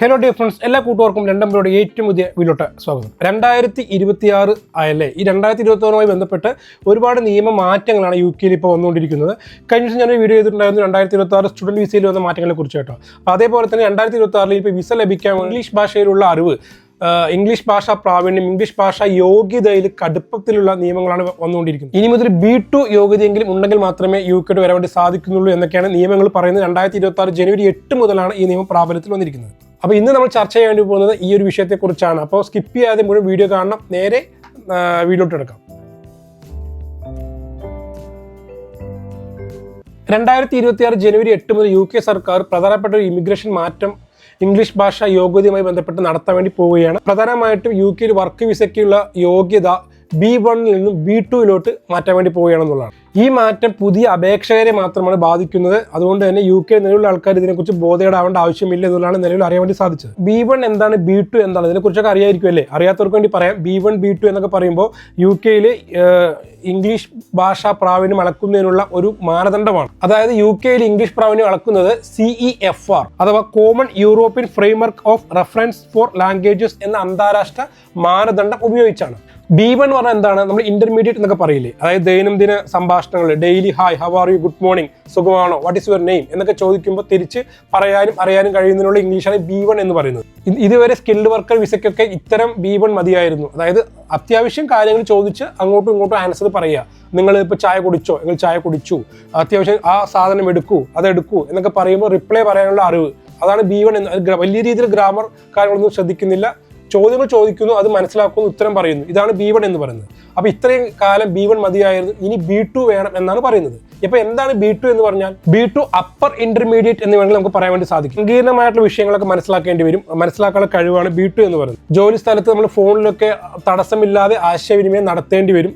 Hello dear friends എല്ലാ കൂട്ടുകാർക്കും London ഏറ്റവും പുതിയ വീലോട്ട് സ്വാഗതം. രണ്ടായിരത്തി ഇരുപത്തിയാറ് ആയല്ലേ? ഈ രണ്ടായിരത്തി ഇരുപത്തി ബന്ധപ്പെട്ട് ഒരുപാട് നിയമ മാറ്റങ്ങളാണ് യു കെയിൽ ഇപ്പോൾ വന്നുകൊണ്ടിരിക്കുന്നത്. കഴിഞ്ഞ ദിവസം ഞാനൊരു വീഡിയോ ചെയ്തിട്ടുണ്ടായിരുന്നു രണ്ടായിരത്തി ഇരുപത്തി ആറ് സ്റ്റുഡന്റ് വിസയിൽ വന്ന മാറ്റങ്ങളെ കുറിച്ച് കേട്ടോ. അപ്പോൾ അതേപോലെ തന്നെ രണ്ടായിരത്തി ഇരുപത്തി ആറിൽ ഇപ്പോൾ വിസ ലഭിക്കാൻ ഇംഗ്ലീഷ് ഭാഷയിലുള്ള അറിവ് ഇംഗ്ലീഷ് ഭാഷ പ്രാവീണ്യം ഇംഗ്ലീഷ് ഭാഷ യോഗ്യതയിൽ കടുപ്പത്തിലുള്ള നിയമങ്ങളാണ് വന്നുകൊണ്ടിരിക്കുന്നത്. ഇനി മുതൽ ബി ടു യോഗ്യതയെങ്കിലും ഉണ്ടെങ്കിൽ മാത്രമേ യു കെട്ട് വരാൻ വേണ്ടി സാധിക്കുന്നുള്ളൂ എന്നൊക്കെയാണ് നിയമങ്ങൾ പറയുന്നത്. രണ്ടായിരത്തി ഇരുപത്തി ജനുവരി എട്ട് മുതലാണ് ഈ നിയമം പ്രാബല്യത്തിൽ വന്നിരിക്കുന്നത്. അപ്പോൾ ഇന്ന് നമ്മൾ ചർച്ച ചെയ്യാൻ വേണ്ടി പോകുന്നത് ഈ ഒരു വിഷയത്തെക്കുറിച്ചാണ്. അപ്പോൾ സ്കിപ്പ് ചെയ്യാതെ മുഴുവൻ വീഡിയോ കാണണം. നേരെ വീഡിയോട്ട് എടുക്കാം. രണ്ടായിരത്തി ഇരുപത്തി ആറ് ജനുവരി എട്ട് മുതൽ യു കെ സർക്കാർ പ്രധാനപ്പെട്ട ഒരു ഇമിഗ്രേഷൻ മാറ്റം ഇംഗ്ലീഷ് ഭാഷ യോഗ്യതയുമായി ബന്ധപ്പെട്ട് നടത്താൻ വേണ്ടി പോവുകയാണ്. പ്രധാനമായിട്ടും യു കെയിൽ വർക്ക് വിസയ്ക്കുള്ള യോഗ്യത ബി വണ്ണിൽ നിന്നും ബി ടുയിലോട്ട് മാറ്റാൻ വേണ്ടി പോവുകയാണെന്നുള്ളതാണ്. ഈ മാറ്റം പുതിയ അപേക്ഷകരെ മാത്രമാണ് ബാധിക്കുന്നത്. അതുകൊണ്ട് തന്നെ യു കെ നിലവിലുള്ള ആൾക്കാർ ഇതിനെക്കുറിച്ച് ബോധേടാവേണ്ട ആവശ്യമില്ല എന്നുള്ളതാണ് നിലവിൽ അറിയാൻ വേണ്ടി സാധിച്ചത്. ബി വൺ എന്താണ് ബി ടു എന്താണ്? ഇതിനെക്കുറിച്ചൊക്കെ അറിയായിരിക്കും അല്ലേ? അറിയാത്തവർക്ക് വേണ്ടി പറയാം. ബി വൺ ബി ടു എന്നൊക്കെ പറയുമ്പോൾ യു കെയിൽ ഇംഗ്ലീഷ് ഭാഷാ പ്രാവീണ്യം അളക്കുന്നതിനുള്ള ഒരു മാനദണ്ഡമാണ്. അതായത് യു കെയിൽ ഇംഗ്ലീഷ് പ്രാവീണ്യം അളക്കുന്നത് സിഇ എഫ് ആർ അഥവാ common European framework of reference for languages എന്ന അന്താരാഷ്ട്ര മാനദണ്ഡം ഉപയോഗിച്ചാണ്. ബി വൺ പറഞ്ഞാൽ എന്താണ്? നമ്മൾ ഇന്റർമീഡിയറ്റ് എന്നൊക്കെ പറയില്ലേ? അതായത് ദൈനംദിന സംഭാഷണങ്ങൾ daily hi how are you good morning സുഖമാണോ വാട്ട് ഇസ് യുവർ നെയിം എന്നൊക്കെ ചോദിക്കുമ്പോൾ തിരിച്ച് പറയാനും അറിയാനും കഴിയുന്നതിനുള്ള ഇംഗ്ലീഷാണ് ബി വൺ എന്ന് പറയുന്നത്. ഇത് ഇതുവരെ സ്കിൽഡ് വർക്കർ വിസയ്ക്കൊക്കെ ഇത്തരം ബി വൺ മതിയായിരുന്നു. അതായത് അത്യാവശ്യം കാര്യങ്ങൾ ചോദിച്ച് അങ്ങോട്ടും ഇങ്ങോട്ടും ആൻസർ പറയുക. നിങ്ങൾ ഇപ്പോൾ ചായ കുടിച്ചോ? നിങ്ങൾ ചായ കുടിച്ചു. അത്യാവശ്യം ആ സാധനം എടുക്കൂ അത് എടുക്കൂ എന്നൊക്കെ പറയുമ്പോൾ റിപ്ലൈ പറയാനുള്ള അറിവ്. അതാണ് ബി വൺ എന്ന് വലിയ രീതിയിൽ ഗ്രാമർ കാര്യങ്ങളൊന്നും ശ്രദ്ധിക്കുന്നില്ല. ചോദ്യങ്ങൾ ചോദിക്കുന്നു അത് മനസ്സിലാക്കുന്നു ഉത്തരം പറയുന്നു. ഇതാണ് ബി വൺ എന്ന് പറയുന്നത്. അപ്പൊ ഇത്രയും കാലം ബി വൺ മതിയായിരുന്നു ഇനി ബി ടു വേണം എന്നാണ് പറയുന്നത്. ഇപ്പൊ എന്താണ് ബി ടു എന്ന് പറഞ്ഞാൽ ബി ടു അപ്പർ ഇന്റർമീഡിയറ്റ് എന്ന് വേണമെങ്കിൽ നമുക്ക് പറയാൻ വേണ്ടി സാധിക്കും. സങ്കീർണമായിട്ടുള്ള വിഷയങ്ങളൊക്കെ മനസ്സിലാക്കേണ്ടി വരും. മനസ്സിലാക്കാനുള്ള കഴിവാണ് ബി ടു എന്ന് പറയുന്നത്. ജോലി സ്ഥലത്ത് നമ്മൾ ഫോണിലൊക്കെ തടസ്സമില്ലാതെ ആശയവിനിമയം നടത്തേണ്ടി വരും.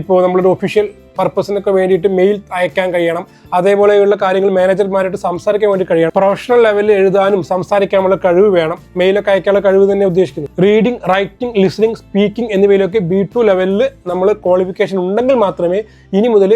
ഇപ്പോൾ നമ്മളൊരു ഒഫീഷ്യൽ പർപ്പസിനൊക്കെ വേണ്ടിയിട്ട് മെയിൽ അയക്കാൻ കഴിയണം. അതേപോലെയുള്ള കാര്യങ്ങൾ മാനേജർമാരായിട്ട് സംസാരിക്കാൻ വേണ്ടി കഴിയണം. പ്രൊഫഷണൽ ലെവലിൽ എഴുതാനും സംസാരിക്കാനുള്ള കഴിവ് വേണം. മെയിലൊക്കെ അയക്കാനുള്ള കഴിവ് തന്നെ ഉദ്ദേശിക്കുന്നു. റീഡിംഗ് റൈറ്റിംഗ് ലിസണിംഗ് സ്പീക്കിംഗ് എന്നിവയിലൊക്കെ ബി ടു ലെവലിൽ നമ്മൾ ക്വാളിഫിക്കേഷൻ ഉണ്ടെങ്കിൽ മാത്രമേ ഇനി മുതൽ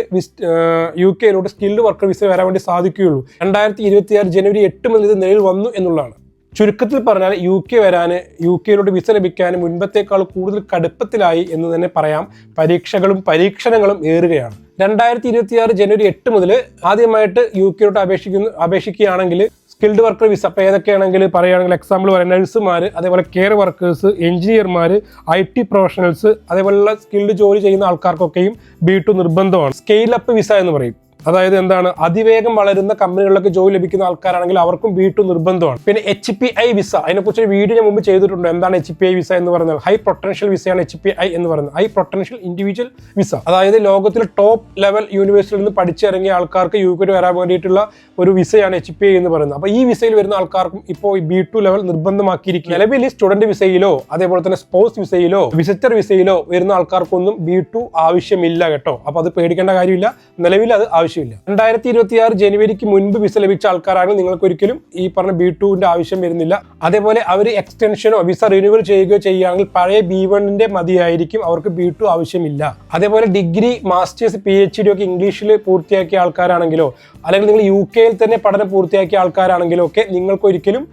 യു കെയിലോട്ട് സ്കിൽഡ് വർക്കർ വിസ വരാൻ വേണ്ടി സാധിക്കുകയുള്ളൂ. രണ്ടായിരത്തി ഇരുപത്തി ആറ് ജനുവരി എട്ട് മുതൽ ഇത് നിലയിൽ വന്നു എന്നുള്ളതാണ്. ചുരുക്കത്തിൽ പറഞ്ഞാൽ യു കെ വരാൻ യു കെയിലോട്ട് വിസ ലഭിക്കാൻ മുൻപത്തേക്കാൾ കൂടുതൽ കടുപ്പത്തിലായി എന്ന് തന്നെ പറയാം. പരീക്ഷകളും പരീക്ഷണങ്ങളും ഏറുകയാണ്. രണ്ടായിരത്തി ഇരുപത്തി ആറ് ജനുവരി എട്ട് മുതൽ ആദ്യമായിട്ട് യു കെയിലോട്ട് അപേക്ഷിക്കുന്നു അപേക്ഷിക്കുകയാണെങ്കിൽ സ്കിൽഡ് വർക്കർ വിസ അപ്പോൾ ഏതൊക്കെയാണെങ്കിൽ പറയുകയാണെങ്കിൽ എക്സാമ്പിൾ പറയാം. നഴ്സുമാർ അതേപോലെ കെയർ വർക്കേഴ്സ് എഞ്ചിനീയർമാർ ഐ ടി പ്രൊഫഷണൽസ് അതേപോലെയുള്ള സ്കിൽഡ് ജോലി ചെയ്യുന്ന ആൾക്കാർക്കൊക്കെയും ബി ടു നിർബന്ധമാണ്. സ്കെയിൽ അപ്പ് വിസ എന്ന് പറയും. അതായത് എന്താണ് അതിവേഗം വളരുന്ന കമ്പനികളിലൊക്കെ ജോലി ലഭിക്കുന്ന ആൾക്കാരാണെങ്കിൽ അവർക്കും ബി ടു നിർബന്ധമാണ്. പിന്നെ എച്ച് പി ഐ വിസ അതിനെക്കുറിച്ച് ഒരു വീഡിയോ ഞാൻ മുമ്പ് ചെയ്തിട്ടുണ്ട്. എന്താണ് എച്ച് പി ഐ വിസ എന്ന് പറഞ്ഞാൽ? ഹൈ പൊട്ടൻഷ്യൽ വിസയാണ് എച്ച് പി ഐ എന്ന് പറയുന്നത്. ഹൈ പൊട്ടൻഷ്യൽ ഇൻഡിവിജ്വൽ വിസ അതായത് ലോകത്തിലെ ടോപ്പ് ലെവൽ യൂണിവേഴ്സിറ്റിയിൽ നിന്ന് പഠിച്ചിറങ്ങിയ ആൾക്കാർക്ക് യു കെയിൽ വരാൻ വേണ്ടിയിട്ടുള്ള ഒരു വിസയാണ് എച്ച് പി ഐ എന്ന് പറയുന്നത്. അപ്പോൾ ഈ വിസയിൽ വരുന്ന ആൾക്കാർക്കും ഇപ്പോൾ ബി ടു ലെവൽ നിർബന്ധമാക്കിയിരിക്കും നിലവിൽ സ്റ്റുഡന്റ് വിസയിലോ അതേപോലെ തന്നെ സ്പോർട്സ് വിസയിലോ വിസിറ്റർ വിസയിലോ വരുന്ന ആൾക്കാർക്കൊന്നും ബി ടു ആവശ്യമില്ല കേട്ടോ. അപ്പോൾ അത് പേടിക്കേണ്ട കാര്യമില്ല. നിലവിൽ അത് ആവശ്യമില്ല. രണ്ടായിരത്തി ഇരുപത്തി ആറ് ജനുവരിക്ക് മുൻപ് വിസ ലഭിച്ച ആൾക്കാരാണെങ്കിൽ നിങ്ങൾക്ക് ഒരിക്കലും ഈ പറഞ്ഞ ബി ടുവിന്റെ ആവശ്യം വരുന്നില്ല. അതേപോലെ അവർ എക്സ്റ്റൻഷനോ വിസ റിന്യൂവൽ ചെയ്യുകയോ ചെയ്യുകയാണെങ്കിൽ പഴയ ബി വണ്ണിന്റെ മതിയായിരിക്കും അവർക്ക് ബി ടു ആവശ്യമില്ല. അതേപോലെ degree masters P H D ഒക്കെ ഇംഗ്ലീഷിൽ പൂർത്തിയാക്കിയ ആൾക്കാരാണെങ്കിലോ അല്ലെങ്കിൽ നിങ്ങൾ യു കെയിൽ തന്നെ പഠനം പൂർത്തിയാക്കിയ ആൾക്കാരാണെങ്കിലോ ഒക്കെ നിങ്ങൾക്ക് ഒരിക്കലും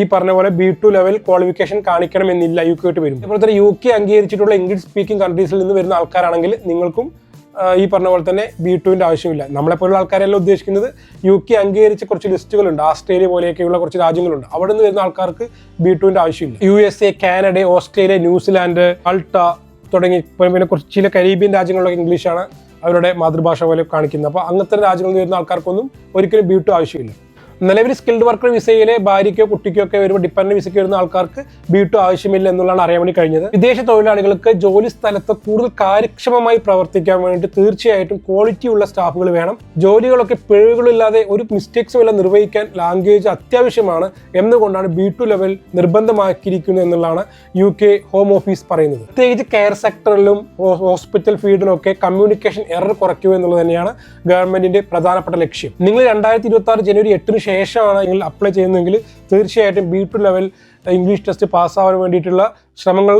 ഈ പറഞ്ഞ പോലെ ബി ടു ലെവൽ ക്വാളിഫിക്കേഷൻ കാണിക്കണമെന്നില്ല യു കെ വരും അതുപോലെ തന്നെ യു കെ അംഗീകരിച്ചിട്ടുള്ള ഇംഗ്ലീഷ് സ്പീക്കിംഗ് കൺട്രീസിൽ നിന്ന് വരുന്ന ആൾക്കാരാണെങ്കിൽ നിങ്ങൾക്കും ഈ പറഞ്ഞ പോലെ തന്നെ ബി ടുവിന്റെ ആവശ്യമില്ല. നമ്മളെപ്പോലുള്ള ആൾക്കാരെല്ലാം ഉദ്ദേശിക്കുന്നത്. യു കെ അംഗീകരിച്ച കുറച്ച് ലിസ്റ്റുകളുണ്ട്. ആസ്ട്രേലിയ പോലെയൊക്കെയുള്ള കുറച്ച് രാജ്യങ്ങളുണ്ട്. അവിടെ നിന്ന് വരുന്ന ആൾക്കാർക്ക് ബി ടുവിന്റെ ആവശ്യമില്ല U S A Canada Australia New Zealand അൾട്ട തുടങ്ങി പിന്നെ കുറച്ച് ചില കരീബിയൻ രാജ്യങ്ങളിലൊക്കെ ഇംഗ്ലീഷാണ് അവരുടെ മാതൃഭാഷ പോലെ കാണിക്കുന്നത്. അപ്പോൾ അങ്ങനത്തെ രാജ്യങ്ങളിൽ വരുന്ന ആൾക്കാർക്കൊന്നും ഒരിക്കലും ബി ടു ആവശ്യമില്ല. നിലവിൽ സ്കിൽഡ് വർക്കർ വിസയിലെ ഭാര്യയ്ക്കോ കുട്ടിക്കോ ഒക്കെ വരുമ്പോൾ ഡിപ്പെൻഡന്റ് വിസയ്ക്ക് വരുന്ന ആൾക്കാർക്ക് ബി ആവശ്യമില്ല എന്നുള്ളതാണ് അറിയാൻ വേണ്ടി കഴിഞ്ഞത്. വിദേശ തൊഴിലാളികൾക്ക് ജോലി സ്ഥലത്ത് കൂടുതൽ കാര്യക്ഷമമായി പ്രവർത്തിക്കാൻ വേണ്ടി തീർച്ചയായിട്ടും ക്വാളിറ്റി ഉള്ള സ്റ്റാഫുകൾ വേണം. ജോലികളൊക്കെ പിഴവുകളില്ലാതെ ഒരു മിസ്റ്റേക്സും എല്ലാം നിർവഹിക്കാൻ ലാംഗ്വേജ് അത്യാവശ്യമാണ് എന്നുകൊണ്ടാണ് ബി ടു ലെവൽ നിർബന്ധമാക്കിയിരിക്കുന്നത് എന്നുള്ളതാണ് യു കെ ഹോം ഓഫീസ് പറയുന്നത്. പ്രത്യേകിച്ച് കെയർ സെക്ടറിലും ഹോസ്പിറ്റൽ ഫീൽഡിലും ഒക്കെ കമ്മ്യൂണിക്കേഷൻ എറർ കുറയ്ക്കുക എന്നുള്ളത് തന്നെയാണ് ഗവൺമെന്റിന്റെ പ്രധാനപ്പെട്ട ലക്ഷ്യം. നിങ്ങൾ രണ്ടായിരത്തി ഇരുപത്തി ആറ് ജനുവരി എട്ടിന് ശേഷമാണ് നിങ്ങൾ അപ്ലൈ ചെയ്യുന്നതെങ്കിൽ തീർച്ചയായിട്ടും B two level English test പാസ്സാവാൻ വേണ്ടിയിട്ടുള്ള ശ്രമങ്ങൾ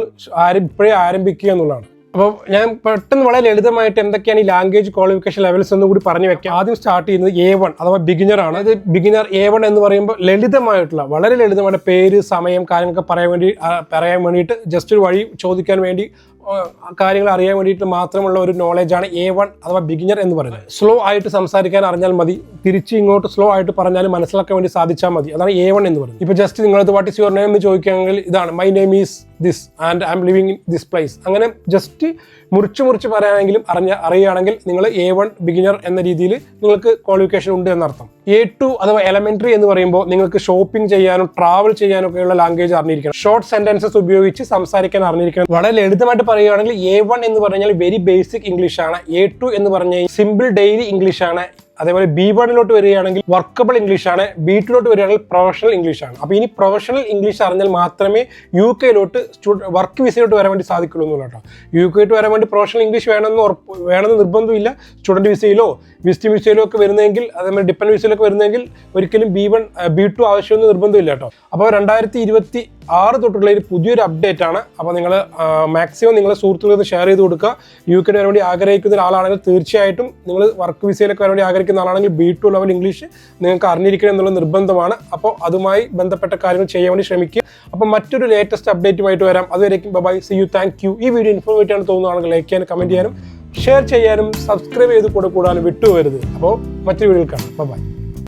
ആരും ഇപ്പോഴേ ആരംഭിക്കുക എന്നുള്ളതാണ്. അപ്പോൾ ഞാൻ പെട്ടെന്ന് വളരെ ലളിതമായിട്ട് എന്തൊക്കെയാണ് ഈ ലാംഗ്വേജ് ക്വാളിഫിക്കേഷൻ ലെവൽസ് എന്ന് കൂടി പറഞ്ഞു വെക്കാം. ആദ്യം സ്റ്റാർട്ട് ചെയ്യുന്നത് എ വൺ അഥവാ ബിഗിനർ ആണ്. അത് ബിഗിനർ എ വൺ എന്ന് പറയുമ്പോൾ ലളിതമായിട്ടുള്ള വളരെ ലളിതമായിട്ട് പേര് സമയം കാര്യങ്ങളൊക്കെ പറയാൻ വേണ്ടി പറയാൻ വേണ്ടിയിട്ട് ജസ്റ്റ് ഒരു വഴി ചോദിക്കാൻ വേണ്ടി കാര്യങ്ങൾ അറിയാൻ വേണ്ടിയിട്ട് മാത്രമുള്ള ഒരു നോളജാണ് എ വൺ അഥവാ ബിഗിനർ എന്ന് പറയുന്നത്. സ്ലോ ആയിട്ട് സംസാരിക്കാൻ അറിഞ്ഞാൽ മതി. തിരിച്ച് ഇങ്ങോട്ട് സ്ലോ ആയിട്ട് പറഞ്ഞാലും മനസ്സിലാക്കാൻ വേണ്ടി സാധിച്ചാൽ മതി. അതാണ് എ വൺ എന്ന് പറയുന്നത്. ഇപ്പൊ ജസ്റ്റ് നിങ്ങളത് വാട്ട് ഇസ് യുവർ നെയിം എന്ന് ചോദിക്കുകയാണെങ്കിൽ ഇതാണ് my name is this and I'm living in this place അങ്ങനെ ജസ്റ്റ് മുറിച്ച് മുറിച്ച് പറയാനെങ്കിലും അറിഞ്ഞ അറിയുകയാണെങ്കിൽ നിങ്ങൾ എ വൺ ബിഗിനർ എന്ന രീതിയിൽ നിങ്ങൾക്ക് ക്വാളിഫിക്കേഷൻ ഉണ്ട് എന്നർത്ഥം. എ ടു അഥവാ എലമെന്ററി എന്ന് പറയുമ്പോൾ നിങ്ങൾക്ക് ഷോപ്പിംഗ് ചെയ്യാനും ട്രാവൽ ചെയ്യാനും ഒക്കെയുള്ള ലാംഗ്വേജ് അറിഞ്ഞിരിക്കണം. ഷോർട്ട് സെന്റൻസസ് ഉപയോഗിച്ച് സംസാരിക്കാൻ അറിഞ്ഞിരിക്കണം. വളരെ ലളിതമായിട്ട് പറയുകയാണെങ്കിൽ എ വൺ എന്ന് പറഞ്ഞാൽ വെരി ബേസിക് ഇംഗ്ലീഷ് ആണ്. എ ടു എന്ന് പറഞ്ഞാൽ സിമ്പിൾ ഡെയിലി ഇംഗ്ലീഷ് ആണ്. അതേപോലെ ബി വണ്ണിലോട്ട് വരികയാണെങ്കിൽ വർക്കബിൾ ഇംഗ്ലീഷ് ആണ് ബി ടുലോട്ട് വരികയാണെങ്കിൽ പ്രൊഫഷണൽ ഇംഗ്ലീഷ് ആണ്. അപ്പോൾ ഇനി പ്രൊഫഷണൽ ഇംഗ്ലീഷ് അറിഞ്ഞാൽ മാത്രമേ യു കെയിലോട്ട് വർക്ക് വിസയിലോട്ട് വരാൻ വേണ്ടി സാധിക്കുള്ളൂ എന്നുള്ള കേട്ടോ. യു കെയിലോട്ട് വരാൻ വേണ്ടി പ്രൊഫഷണൽ ഇംഗ്ലീഷ് വേണമെന്ന് ഉറപ്പ് വേണമെന്ന് നിർബന്ധമില്ല. സ്റ്റുഡന്റ് വിസയിലോ വിസിറ്റിംഗ് വിസയിലോ ഒക്കെ വരുന്നെങ്കിൽ അതേപോലെ ഡിപ്പെൻഡ് വിസയിലൊക്കെ വരുന്നെങ്കിൽ ഒരിക്കലും ബി വൺ ബി ടു ആവശ്യമൊന്നും നിർബന്ധമില്ല കേട്ടോ. അപ്പോൾ രണ്ടായിരത്തി ഇരുപത്തി ആറ് തൊട്ടുള്ള ഒരു പുതിയൊരു അപ്ഡേറ്റ് ആണ്. അപ്പോൾ നിങ്ങൾ മാക്സിമം നിങ്ങളെ സുഹൃത്തുക്കൾക്ക് ഷെയർ ചെയ്ത് കൊടുക്കുക. യു കെയിൽ വരാൻ വേണ്ടി ആഗ്രഹിക്കുന്ന ഒരാളാണെങ്കിൽ തീർച്ചയായിട്ടും നിങ്ങൾ വർക്ക് വിസയിലൊക്കെ വരാൻ വേണ്ടി ആഗ്രഹിക്കുന്ന ആളാണെങ്കിൽ ബി ടു ലെവൽ ഇംഗ്ലീഷ് നിങ്ങൾക്ക് അറിഞ്ഞിരിക്കണം എന്നുള്ള നിർബന്ധമാണ്. അപ്പോൾ അതുമായി ബന്ധപ്പെട്ട കാര്യങ്ങൾ ചെയ്യാൻ വേണ്ടി ശ്രമിക്കുക. അപ്പോൾ മറ്റൊരു ലേറ്റസ്റ്റ് അപ്ഡേറ്റുമായിട്ട് വരാം. അതുവരേക്കും bye see you thank you ഈ വീഡിയോ ഇൻഫോർമേറ്റീവ് ആണ് തോന്നുകയാണെങ്കിൽ ലൈക്ക് ചെയ്യാനും കമന്റ് ചെയ്യാനും ഷെയർ ചെയ്യാനും സബ്സ്ക്രൈബ് ചെയ്ത് കൂടെ കൂടാനും വിട്ടുപോകരുത്. അപ്പോൾ മറ്റൊരു വീഡിയോയിൽ കാണാം. ബൈ